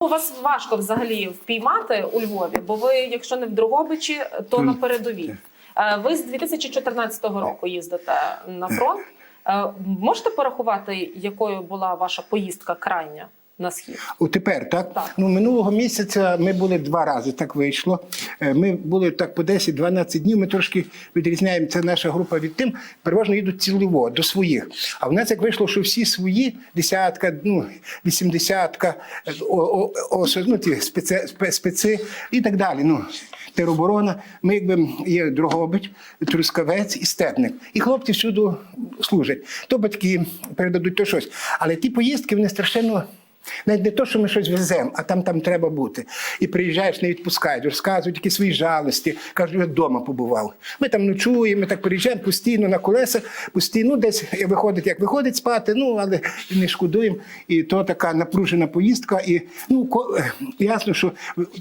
У вас важко взагалі впіймати у Львові, бо ви, якщо не в Дрогобичі, то на передовій. Е, Ви з 2014 року їздите на фронт. Е, Можете порахувати, якою була ваша поїздка крайня на схід? О, тепер, так? Так. Ну, минулого місяця ми були два рази, так вийшло. Е, Ми були так по 10-12 днів. Ми трошки відрізняємо. Це наша група від тим, переважно їдуть цілево до своїх. А в нас як вийшло, що всі свої десятка, ну, вісімдесятка, е, о, о, ну, ті спеці, спе- специ і так далі. Ну, тероборона. Ми якби є Дрогобич, Трускавець і Степник. І хлопці всюди служать. То батьки передадуть то щось. Але ті поїздки вони страшенно. Навіть не то, що ми щось веземо, а там там треба бути. І приїжджаєш, не відпускають, розказують які свої жалості, кажуть, я вдома побував. Ми там ночуємо, ми так приїжджаємо постійно на колеса, постійно, ну десь виходить, як виходить спати, ну але не шкодуємо. І то така напружена поїздка. І ну ко- е, ясно, що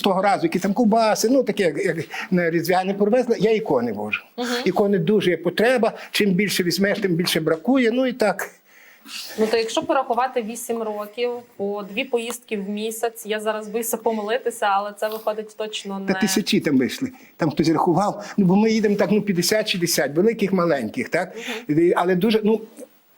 того разу, які там ковбаси, ну таке, як, як на різдвяне привезли, я ікони вожу. Ікони дуже є потреба. Чим більше візьмеш, тим більше бракує. Ну і так. Ну то якщо порахувати 8 років по дві поїздки в місяць, я зараз боюся помилитися, але це виходить точно Та тисячі там вийшли. Там хтось рахував. Ну бо ми їдемо так, ну 50-60, великих, маленьких, так? Але дуже, ну.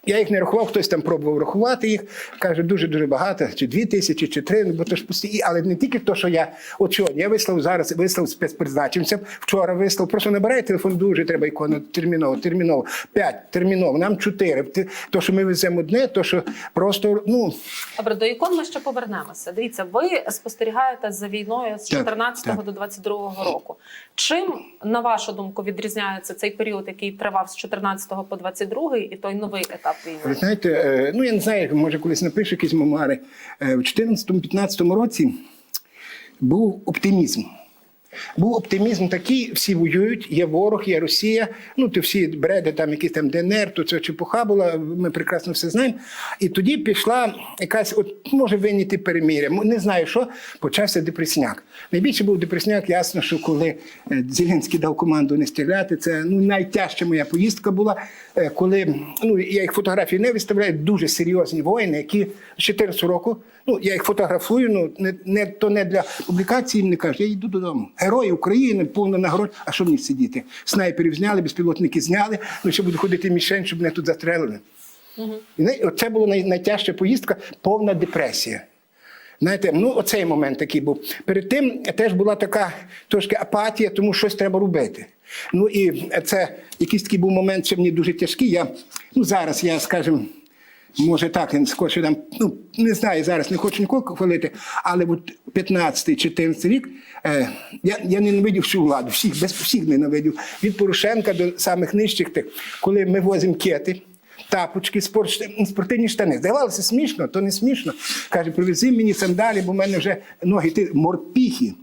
Я їх не рахував, хтось там пробував рахувати їх. Каже, дуже дуже багато, чи дві тисячі, чи три, ну, бо то ж постійно. Але не тільки то, що я от сьогодні, я вислав зараз, вислав спецпризначенцям, вчора вислав. Просто набирай телефон, дуже треба ікону терміново, терміново. П'ять, терміново, нам чотири. Ти- То, що ми веземо одне, то що просто, ну Добре, до ікон ми ще повернемося. Дивіться, ви спостерігаєте за війною з Так, 14 так. до 22 року. Чим, на вашу думку, відрізняється цей період, який тривав з 14 по 22 і той новий етап Ви знаєте, е, ну я не знаю, може колись напишу якісь мемуари. Е, В 2014-2015 році був оптимізм. Був оптимізм такий, всі воюють, є ворог, є Росія. Ну, то всі бреди, там якісь там ДНР, то це чепуха була, ми прекрасно все знаємо. І тоді пішла якась, от може виняти переміря. Не знаю що, почався депресняк. Найбільше був депресняк, ясно, що коли е, Зеленський дав команду не стріляти, це ну, найтяжча моя поїздка була, е, коли ну, я їх фотографії не виставляю, дуже серйозні воїни, які з 14 року, ну я їх фотографую, ну не, не то не для публікації, мені кажуть, я йду додому. Герої України, повна нагород. А що мені сидіти? Снайперів зняли, безпілотники зняли. Ну ще буду ходити мішень, щоб мене тут застрелили. І це була най, найтяжча поїздка, повна депресія. Знаєте, ну оцей момент такий був. Перед тим теж була така трошки апатія, тому щось треба робити. Ну і це якийсь такий був момент, що мені дуже тяжкий. Я, ну зараз я, скажімо, може так, я скорше там, ну не знаю, зараз не хочу нікого хвалити, але от 15-14 рік е, я, я ненавидів всю владу, всіх, без всіх ненавидів. Від Порошенка до самих нижчих тих, коли ми возимо кети. Тапочки, спорт, спортивні штани. Здавалося смішно, то не смішно. Каже, привези мені сандалі, бо в мене вже ноги ти морпіхи.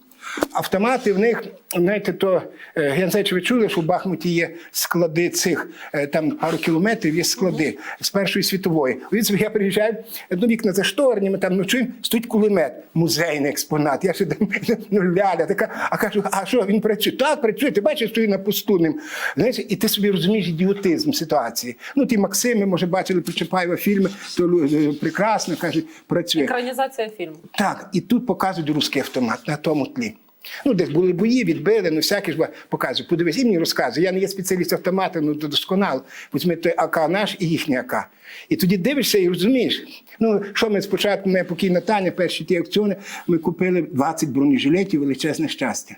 Автомати в них, знаєте, то е, я не знаю, чи ви чули, що в Бахмуті є склади цих е, там пару кілометрів, є склади з Першої світової. Від я приїжджаю, ну, вікна зашторені, ми там ночуємо, стоїть кулемет, музейний експонат. Я ще ну, ляля така, а кажу, а що він працює? Так, працює, ти бачиш, стою на посту ним. Знаєш, і ти собі розумієш ідіотизм ситуації. Ну, ті Максими, може, бачили Причепаєва фільми, то е, прекрасно, кажуть, працює. Екранізація фільму. Так, і тут показують русський автомат на тому тлі. Ну, десь були бої, відбили, ну всякі ж показують. Подивись, і мені розказує. Я не є спеціаліст автомата, ну досконало. Візьми той АК наш і їхній АК. І тоді дивишся і розумієш. Ну, що ми спочатку, моя покійна Таня, перші ті акціони, ми купили 20 бронежилетів, величезне щастя.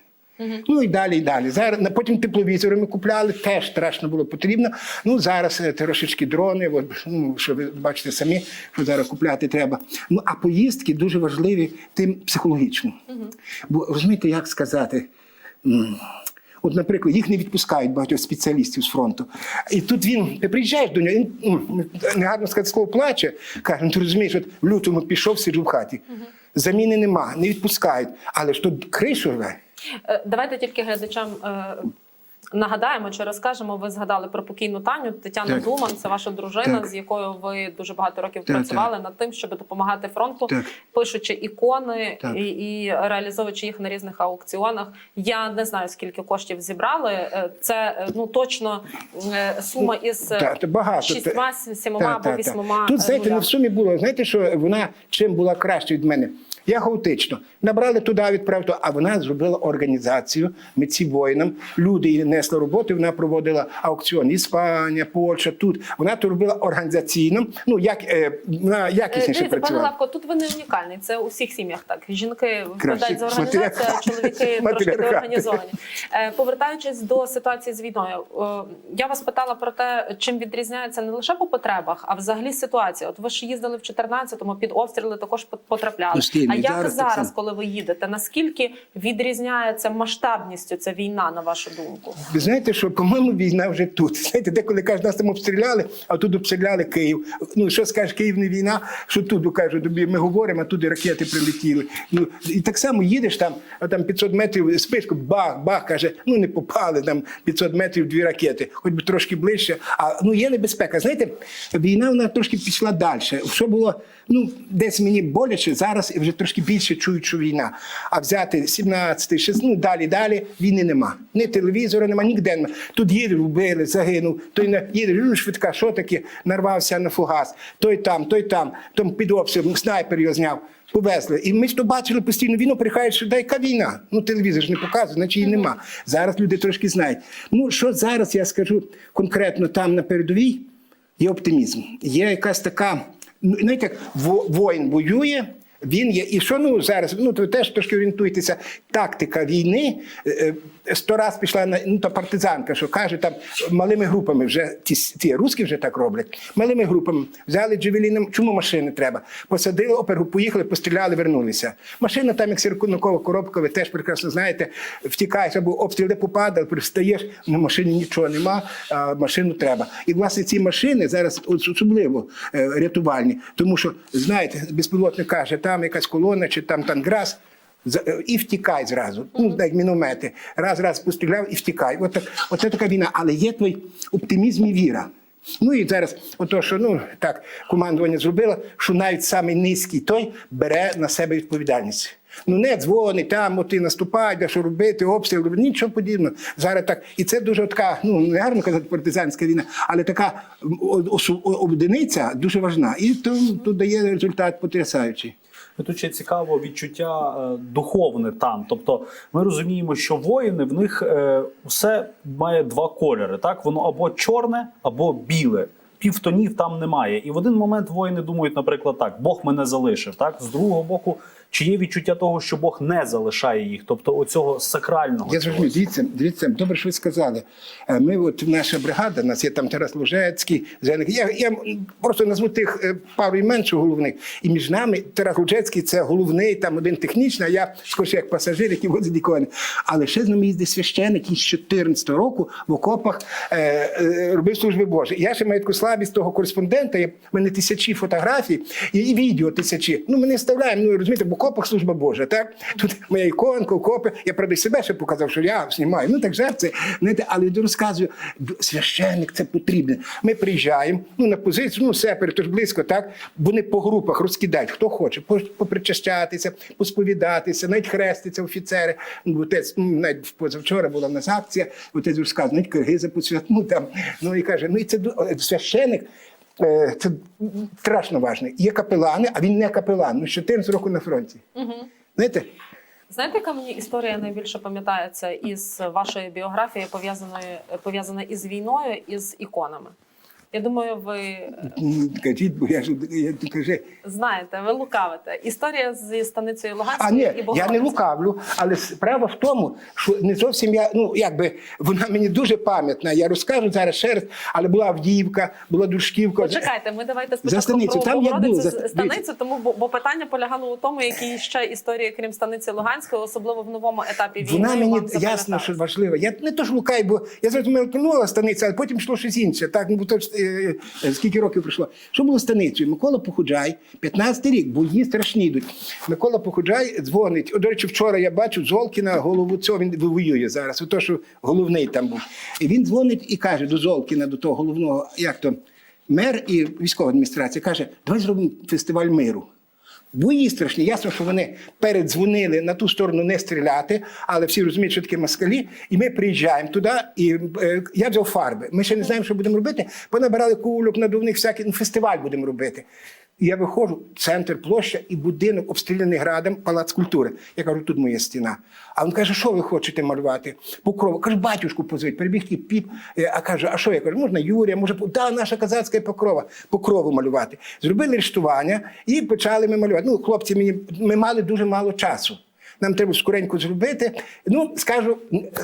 Ну і далі, і далі. Зараз на- потім тепловізори ми купляли, теж страшно було потрібно. Ну зараз е, трошечки дрони, от, ну, що ви бачите самі, що зараз купляти треба. Ну а поїздки дуже важливі тим психологічно. Бо розумієте, як сказати. От, наприклад, їх не відпускають багатьох спеціалістів з фронту. І тут він, ти приїжджаєш до нього, він м, негарно сказати слово плаче, каже, ну ти розумієш, от в лютому пішов, сиджу в хаті. Заміни нема, не відпускають. Але ж тут кришу рве. Е, Давайте тільки глядачам е, нагадаємо чи розкажемо. Ви згадали про покійну Таню Тетяну Так. Думан. Це ваша дружина, Так. з якою ви дуже багато років Так, працювали над тим, щоб допомагати фронту, Так. пишучи ікони Так. і, і реалізовуючи їх на різних аукціонах. Я не знаю скільки коштів зібрали. Е, Це ну точно сума із шістьма, сімома або так, так. вісьмома. Тут, знаєте, нулями. на в сумі було, знаєте, що вона чим була краще від мене. Я хаотично. Набрали туди, відправили, а вона зробила організацію митці воїнам. Люди несли роботи, вона проводила аукціон. Іспанія, Польща, тут. Вона то робила організаційно, ну як е, вона Е, якісніше Дивіться, пане. Лавко, тут ви не унікальний. Це у всіх сім'ях так. Жінки Краще. відповідають за організацію, а чоловіки трошки деорганізовані. Е, Повертаючись до ситуації з війною, е, я вас питала про те, чим відрізняється не лише по потребах, а взагалі ситуація. От ви ж їздили в 14-му, під обстріли також потрапляли. Постійно, А як зараз зараз, коли ви їдете, наскільки відрізняється масштабністю ця війна, на вашу думку? Ви знаєте, що по-моєму війна вже тут. Знаєте, деколи кажуть, нас там обстріляли, а тут обстріляли Київ. Ну що скажеш, Київ не війна, що тут кажуть, тобі ми говоримо, а туди ракети прилетіли. Ну і так само їдеш там, а там 500 метрів спишку, бах, бах, каже, ну не попали там 500 метрів дві ракети, хоч би трошки ближче. А ну є небезпека. Знаєте, війна вона трошки пішла далі. Що було, ну десь мені боляче, зараз вже трошки більше чують, що війна. А взяти 17, 16, ну далі, далі війни нема. Ні телевізора нема, ніде нема. Тут їдеш, вбили, загинув. Той на їдеш, ну, швидка, що таке, нарвався на фугас. Той там, той там, там під обстрілом, снайпер його зняв. Повезли. І ми ж то бачили постійно війну, приходять, що яка війна. Ну, телевізор ж не показує, значить її нема. Зараз люди трошки знають. Ну, що зараз я скажу конкретно там на передовій, є оптимізм. Є якась така, ну, знаєте, воїн воює. Він є, і що ну зараз? Ну то теж трошки орієнтуєтеся. Тактика війни е, е, сто раз пішла на ну та партизанка, що каже там малими групами вже ті, ті русські вже так роблять. Малими групами взяли джевеліном. Чому машини треба? Посадили оперу, поїхали, постріляли, вернулися. Машина там, як сіркунокова коробка, ви теж прекрасно знаєте, втікаєш або обстріли попадали, пристаєш, на машині нічого нема, а машину треба. І власне ці машини зараз особливо е, рятувальні, тому що знаєте, безпілотник каже, там якась колона чи там танграс. Е, І втікай зразу. Ну, як міномети. Раз, раз постріляв і втікай. От, так, от це така війна. Але є той оптимізм і віра. Ну і зараз, ото, що ну так, командування зробило, що навіть самий низький той бере на себе відповідальність. Ну не дзвонить, там от ти наступай, де що робити, обстріл, нічого подібного. Зараз так. І це дуже така, ну не гарно казати партизанська війна, але така одиниця дуже важна. І то, то дає результат потрясаючий. Ну, Тут ще цікаво відчуття е, духовне там. Тобто ми розуміємо, що воїни в них е, все має два кольори. Так воно або чорне, або біле. Півтонів там немає. І в один момент воїни думають, наприклад, так: Бог мене залишив. Так з другого боку, чи є відчуття того, що Бог не залишає їх, тобто оцього сакрального. Я цього. зрозумів, дивіться, дивіться, добре, що ви сказали. Е, Ми, от наша бригада, нас є там Тарас Лужецький, Зеник. Я, я просто назву тих е, пару імен, що головних. І між нами Тарас Лужецький це головний, там один технічний, а я скоріше як пасажир, який возить ікони. Але ще з нами їздить священик, який з 14 року в окопах е, е, робив служби Божі. Я ще маю таку слабість того кореспондента. Я, в мене тисячі фотографій і, і відео тисячі. Ну, ми не вставляємо, ну розумієте, в окопах служба Божа. Так? Тут моя іконка, окопи. Я і себе ще показав, що я знімаю. Ну так жерце. Знаєте, але я розказую, д- священник це потрібно. Ми приїжджаємо ну, на позицію, ну сепер, то ж близько, так? Вони по групах розкидають, хто хоче, попричащатися, посповідатися, навіть хреститься офіцери. Ну, отець, ну, навіть позавчора була в нас акція, отець розказує, навіть киргизи посвят, ну там. Ну і каже, ну і це е, священик. е, Це страшно важливо. Є капелани, а він не капелан. Ну, 14 років на фронті. Угу. Знаєте, Знаєте, яка мені історія найбільше пам'ятається із вашої біографії, пов'язаної пов'язана із війною і з іконами? Я думаю, ви кажіть, бо я ж я тут каже. знаєте, ви лукавите. Історія зі станицею А Луганською ні, і я не лукавлю, але справа в тому, що не зовсім я, ну якби вона мені дуже пам'ятна. Я розкажу зараз ще раз, але була Авдіївка, була Дружківка. Почекайте, ми давайте За спочатку станицю. про Там було, Богородицю за- з станицю, тому бо, бо питання полягало у тому, які ще історії, крім станиці Луганської, особливо в новому етапі війни. Вона мені вам ясно, що важлива. Я не то ж лукаю, бо я зразу мелькнула станиця, а потім йшло щось інше. Так, ну то ж, е, е, скільки років пройшло. Що було станицею? Микола Похуджай, 15 рік, бої страшні йдуть. Микола Похуджай дзвонить. О, до речі, вчора я бачу Золкіна, голову цього він воює зараз. Ото, що головний там був. І він дзвонить і каже до Золкіна, до того головного, як то мер і військова адміністрація каже: давай зробимо фестиваль миру. Бої страшні. Ясно, що вони передзвонили на ту сторону не стріляти, але всі розуміють, що таке москалі. І ми приїжджаємо туди, і е, я взяв фарби. Ми ще не знаємо, що будемо робити. Понабирали кульок, надувних всяких, ну, фестиваль будемо робити. Я виходжу, центр площа і будинок обстріляний градом, палац культури. Я кажу, тут моя стіна. А він каже, що ви хочете малювати? Покрова. Каже, батюшку позвіть, прибіг і піп. Е, А каже, а що я кажу, можна Юрія, може, да, наша казацька покрова, покрову малювати. Зробили рештування і почали ми малювати. Ну, хлопці, мені ми мали дуже мало часу. Нам треба скоренько зробити. Ну, скажу,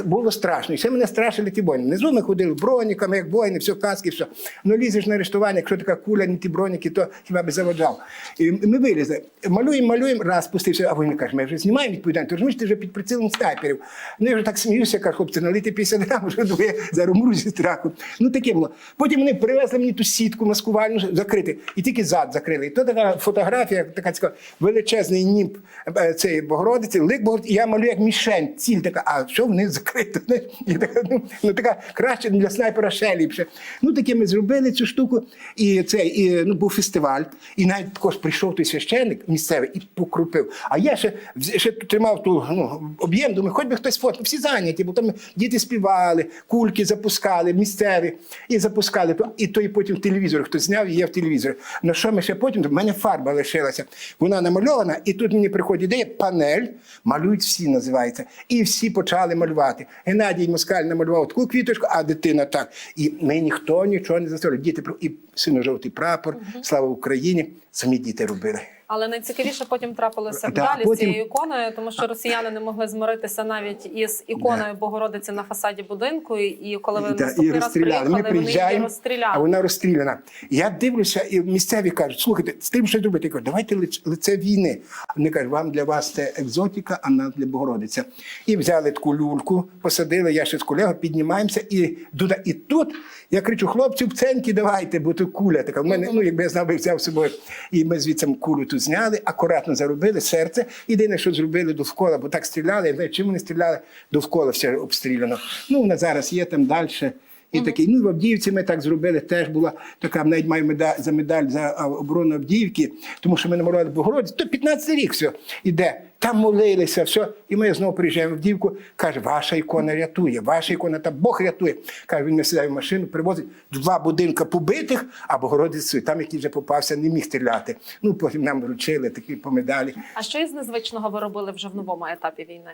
було страшно. І ще мене страшили ті воїни. Внизу ми ходили броніками, як воїни, все, каски, все. Ну, лізеш на арештування, якщо така куля, не ті броніки, то хіба би заводжав. І ми вилізли. Малюємо, малюємо, раз спустився, а воїн каже, ми вже знімаємо відповідальність. Ти розумієш, ти вже під прицілом снайперів. Ну, я вже так сміюся, кажу, хлопці, налити 50 грам, вже двоє, зараз умру зі страху. Ну, таке було. Потім вони привезли мені ту сітку маскувальну закрити, і тільки зад закрили. І то така фотографія, така цікава, величезний німб е, цієї Богородиці, лик Богородиці, і я малюю як мішень, ціль така, а що вони закрито? І така, ну, ну, така краще для снайпера ще ліпше. Ну, таке ми зробили цю штуку, і це, і, ну, був фестиваль, і навіть також прийшов той священник місцевий і покрупив. А я ще, ще тримав ту ну, об'єм, думаю, хоч би хтось фото, всі зайняті, бо там діти співали, кульки запускали, місцеві, і запускали. І то і потім телевізор хтось зняв, і є в телевізорі. На що ми ще потім? В мене фарба лишилася. Вона намальована, і тут мені приходить ідея, панель, малюють всі, називається. І всі почали малювати. Геннадій Москаль намалював таку квіточку, а дитина так. І ми ніхто нічого не заставили. Діти і сино-жовтий прапор, слава Україні, самі діти робили. Але найцікавіше потім трапилося Да, далі потім- з цією іконою, тому що росіяни не могли змиритися навіть із іконою Богородиці на фасаді будинку. І коли ви Да, наступний і раз розстріляли. приїхали, Ми вони її приїжджаємо, а розстріляли. вона розстріляна. Я дивлюся, і місцеві кажуть, слухайте, з тим, що робити. Я кажу, давайте лице, війни. Вони кажуть, вам для вас це екзотика, а нам для Богородиця. І взяли таку люльку, посадили, я ще з колегою, піднімаємося і туди. І тут я кричу, хлопці, пценьки давайте, бо тут куля така. В мене, ну, якби я знав, би взяв з собою. І ми звідси кулю тут зняли, акуратно заробили серце. Єдине, що зробили довкола, бо так стріляли, я чим вони стріляли, довкола все обстріляно. Ну, вона зараз є там далі. І такий, ну в Авдіївці ми так зробили. Теж була така, навіть маю медаль за медаль за оборону Авдіївки, тому що ми намалювали Богородицю. То 15 рік все іде. Там молилися, все. І ми знову приїжджаємо в Авдіївку, каже, ваша ікона рятує, ваша ікона та Бог рятує. Каже, він не сідає в машину, привозить два будинка побитих, а Богородицю, там, який вже попався, не міг стріляти. Ну, потім нам вручили такі по медалі. А що із незвичного ви робили вже в новому етапі війни?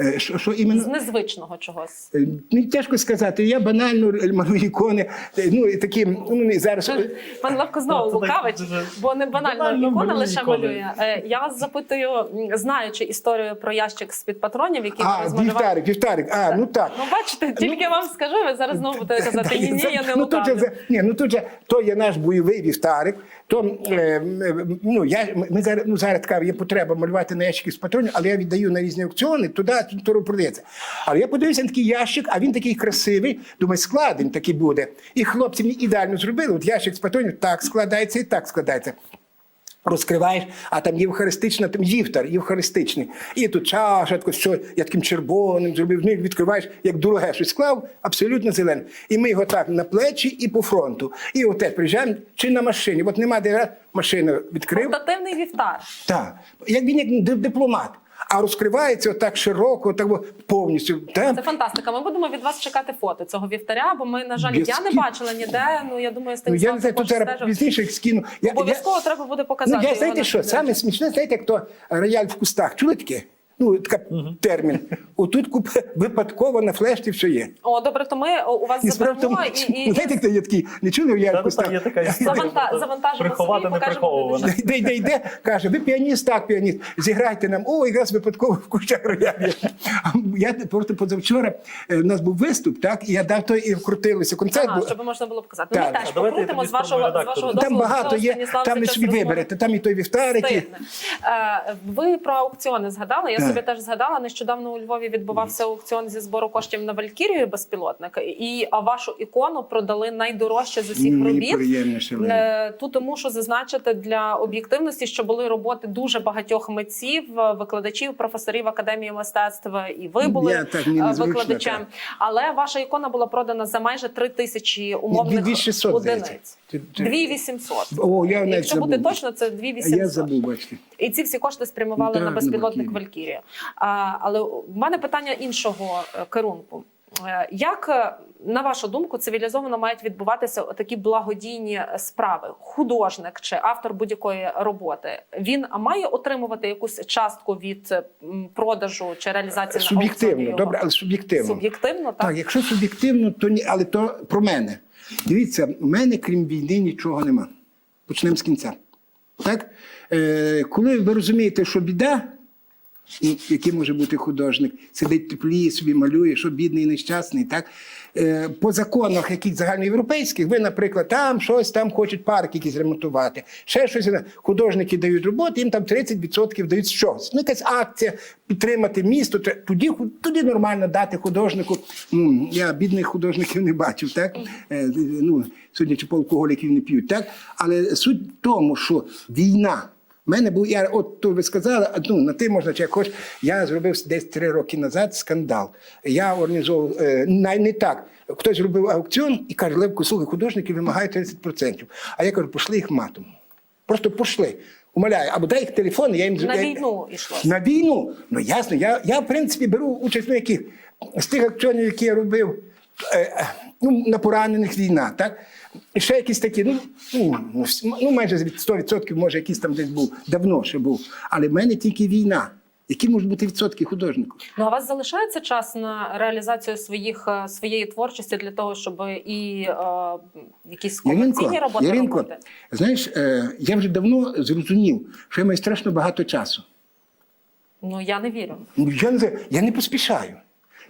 Е, Що, що іменно? З незвичного чогось. Е, Ну, тяжко сказати. Я банально малюю ікони. Е, Ну, і такі, ну, не зараз. Пан Левко знову лукавить, бо не банально, банально ікона лише ікони. малює. Е, Я вас запитую, знаючи історію про ящик з під патронів, який А, розмалювали. вівтарик, вівтарик. А, ну так. Ну, бачите, тільки вам скажу, ви зараз знову будете казати, ні, ні, я не ну, тут же, за- ні, ну тут же то є наш бойовий вівтарик. То е, ну я ми зараз ну зараз така є потреба малювати на ящики з патронів, але я віддаю на різні аукціони, туди то продається. Але я подивився на такий ящик, а він такий красивий. Думаю, складень такий буде. І хлопці мені ідеально зробили. От ящик з патронів так складається і так складається. Розкриваєш, а там євхаристична, там вівтар євхаристичний. І тут чаша, що я таким червоним зробив, ну, відкриваєш, як дороге щось склав, абсолютно зелене. І ми його так на плечі і по фронту. І отець приїжджаємо чи на машині. От нема де машину відкрив. Портативний вівтар. Так. Як він як дипломат. А розкривається отак широко, так повністю. Це фантастика. Ми будемо від вас чекати фото цього вівтаря, бо ми, на жаль, Без я не бачила ніде. Ну я думаю, Ну, я не знаю, тут зараз пізніше скину. Я, Обов'язково треба буде показати. Ну, я його знаєте що, саме смішне, знаєте, як то рояль в кустах. Чули таке? Ну, така термін. Отут куп, випадково на флешці все є. О, добре, то ми у вас І справа тому, і, і, знаєте, хто є такий, не чули рояль Та, в кустах? та, є така історія. Заванта- завантажимо Приховати не приховуване. Йде, йде, каже, ви піаніст, так, піаніст, зіграйте нам. О, якраз випадково в кущах роялі. А Я просто позавчора, е, у нас був виступ, так, і я дав той і вкрутилося. Концерт Ага, щоб можна було показати. Ну, Так. ми теж А давайте я покрутимо з вашого, з вашого редактору. Там багато є, там ви собі виберете, там і той вівтарик. і- Е, Ви про аукціони згадали. Я Так. Собі теж згадала. Нещодавно у Львові відбувався аукціон зі збору коштів на Валькірію безпілотника, і а вашу ікону продали найдорожче з усіх робіт. що Е, Тут мушу зазначити для об'єктивності, що були роботи дуже багатьох митців, е, викладачів, професорів академії мистецтв. І ви були Я так, е, викладачем. так. Але ваша ікона була продана за майже 3 тисячі умовних 2600, одиниць. Ти- ти- 2800. О, я Якщо забув. бути точно, це А 2800. я забув, бачите. І ці всі кошти спрямували Так, на безпілотник. Валькірія. Але в мене питання іншого е, керунку. Е, Як, е, на вашу думку, цивілізовано мають відбуватися такі благодійні справи? Художник чи автор будь-якої роботи він має отримувати якусь частку від продажу чи реалізації Суб'єктивно, добре, але суб'єктивно. Суб'єктивно, так? Так, якщо суб'єктивно, то ні, але то про мене. Дивіться, у мене крім війни нічого нема. Почнемо з кінця. Так? Е, коли ви розумієте, що біда, і який може бути художник, сидить теплі, собі малює, що бідний нещасний. Так? Е, по законах яких загальноєвропейських, ви, наприклад, там щось там хочуть парк якийсь ремонтувати, ще щось. Художники дають роботу, їм там 30% дають щось. Ну, якась акція підтримати місто. Тоді, тоді нормально дати художнику. Ну, я бідних художників не бачив, так? Е, ну, судячи по алкоголіків не п'ють, так? Але суть в тому, що війна. У мене був, я, от то ви сказали, ну, на ти можна чи як хочеш. Я зробив десь три роки назад скандал. Я організовував, е, най- не так. Хтось зробив аукціон і каже, Левко, слухай, художники вимагають 30%. А я кажу, пошли їх матом. Просто пошли. Умоляю, або дай їх телефон, я їм На війну йшло. На війну? Ну ясно, я, я в принципі беру участь в яких з тих акціонів, які я робив ну, на поранених війна, так? І ще якісь такі, ну, ну, ну, ну майже від 100% може якийсь там десь був, давно ще був. Але в мене тільки війна. Які можуть бути відсотки художнику? Ну а у вас залишається час на реалізацію своїх е, своєї творчості для того, щоб і е, якісь комерційні роботи Яринко, робити? знаєш, е, я вже давно зрозумів, що я маю страшно багато часу. Ну я не вірю. Ну, Я не, я не поспішаю.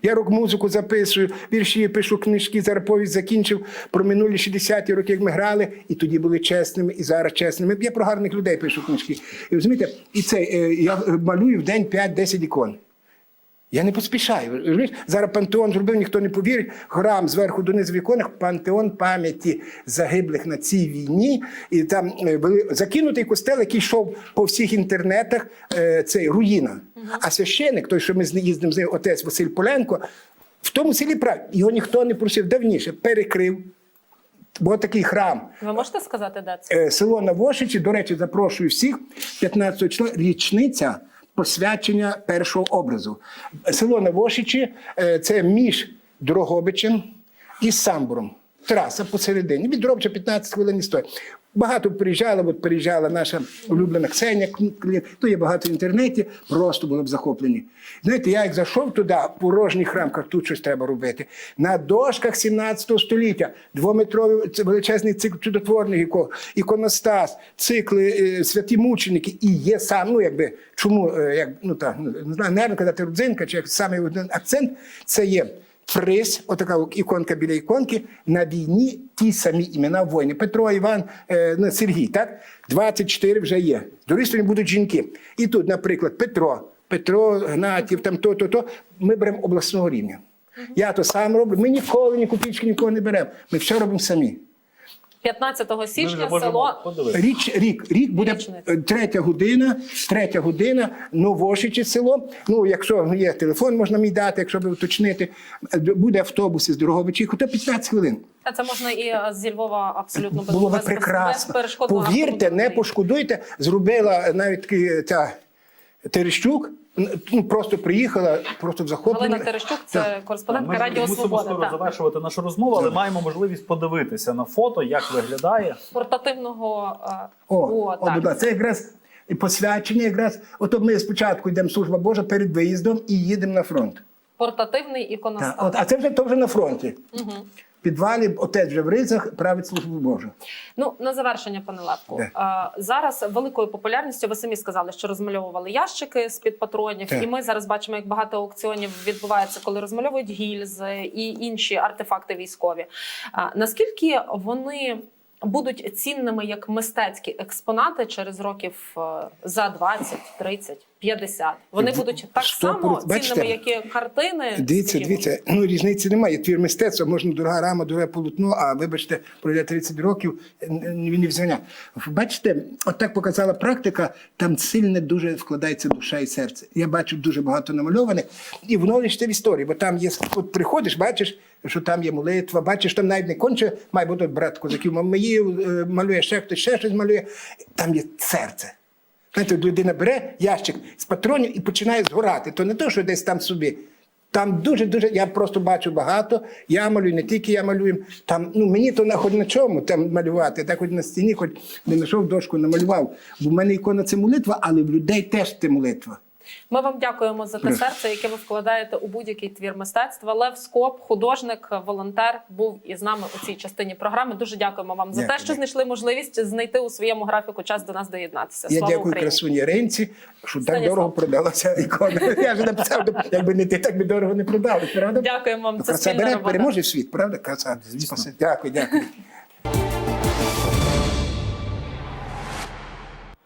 Я рок-музику записую, вірші пишу книжки, зараз повість закінчив про минулі 60-ті роки, як ми грали, і тоді були чесними, і зараз чесними. Я про гарних людей пишу книжки. І розумієте, і це е, я малюю в день 5-10 ікон. Я не поспішаю. розумієш? Зараз пантеон зробив, ніхто не повірить. Храм зверху донизу в іконах, пантеон пам'яті загиблих на цій війні. І там е, були закинутий костел, який йшов по всіх інтернетах, е, цей руїна. А священик, той, що ми їздимо з ним, отець Василь Поленко, в тому селі прав. Його ніхто не просив давніше, перекрив. Бо такий храм. Ви можете сказати, де це? Е, Село Навошичі, до речі, запрошую всіх. 15 числа річниця посвячення першого образу. Село Навошичі е, це між Дрогобичем і Самбуром. Траса посередині. Від Дрогобича 15 хвилин стоїть. Багато приїжджала, от приїжджала наша улюблена Ксенія, Клін, то є багато в інтернеті, просто були б захоплені. Знаєте, я як зайшов туди, порожній храм, кажу, тут щось треба робити. На дошках 17 століття, двометровий це величезний цикл чудотворних іко- іконостас, цикли е, святі мученики, і є сам, ну якби чому, е, як, ну так, не знаю, нервно казати родзинка, чи як саме один акцент, це є. Фриз, отака іконка біля іконки, на війні ті самі імена воїни. Петро, Іван, е, ну, Сергій, так? 24 вже є. З другої сторони будуть жінки. І тут, наприклад, Петро, Петро, Гнатів, там то, то, то. Ми беремо обласного рівня. Я то сам роблю. Ми ніколи ні копійки нікого не беремо. Ми все робимо самі. 15 січня село. Річ, рік, рік буде Річниця. третя година, третя година, Новошичі село. Ну, якщо є телефон, можна мій дати, якщо ви уточнити. Буде автобус із Дрогобичі, хоча 15 хвилин. Та це можна і е, зі Львова абсолютно без, Було би без- прекрасно. безперешкодно Повірте, не пошкодуйте. Зробила навіть ця Терещук, ну просто приїхала, просто в захопленні. Галина Терещук, це Так. кореспондентка Ми Радіо мусимо Свобода. скоро так. завершувати нашу розмову, але маємо можливість подивитися на фото, як виглядає. Портативного е, О, о, о, так. будь це якраз і посвячення, якраз. Ото ми спочатку йдемо служба Божа перед виїздом і їдемо на фронт. портативний Так, от, а це вже то вже на фронті. Угу. Підвалі отець вже в ризах править службу Божу. Ну на завершення, пане Лапку, зараз великою популярністю ви самі сказали, що розмальовували ящики з під патронів, Так. і ми зараз бачимо, як багато аукціонів відбувається, коли розмальовують гільзи і інші артефакти військові. А, наскільки вони будуть цінними як мистецькі експонати через років е, за 20, 30, 50? Вони будуть так само цінними, як і картини. Дивіться, дивіться, ну різниці немає. Твір мистецтва, можна дорога рама, дороге полотно, а вибачте, пройде 30 років, він не взяня. Бачите, от так показала практика, там сильно дуже вкладається душа і серце. Я бачу дуже багато намальованих, і воно лише в історії, бо там є, от приходиш, бачиш, що там є молитва, бачиш, там навіть не конче, має бути брат козаків, мамиї малює, ще хтось ще щось малює. Там є серце. Знаєте, людина бере ящик з патронів і починає згорати. То не то, що десь там собі. Там дуже дуже. Я просто бачу багато. Я малюю, не тільки я малюю. Там ну мені то на хоч на чому там малювати, так хоч на стіні, хоч не знайшов дошку, намалював. Бо в мене ікона це молитва, але в людей теж це молитва. Ми вам дякуємо за те серце, яке ви вкладаєте у будь-який твір мистецтва. Лев Скоп, художник, волонтер, був із нами у цій частині програми. Дуже дякуємо вам за те, що знайшли можливість знайти у своєму графіку час до нас доєднатися. Я Слава дякую Україні! красуні Ренці, що так Станіслав. дорого продалася ікона. Я ж написав, якби не ти, так би дорого не продали. Правда? Дякуємо вам. Це Краса спільна робота. переможе світ, правда? Краса. Дякую, дякую.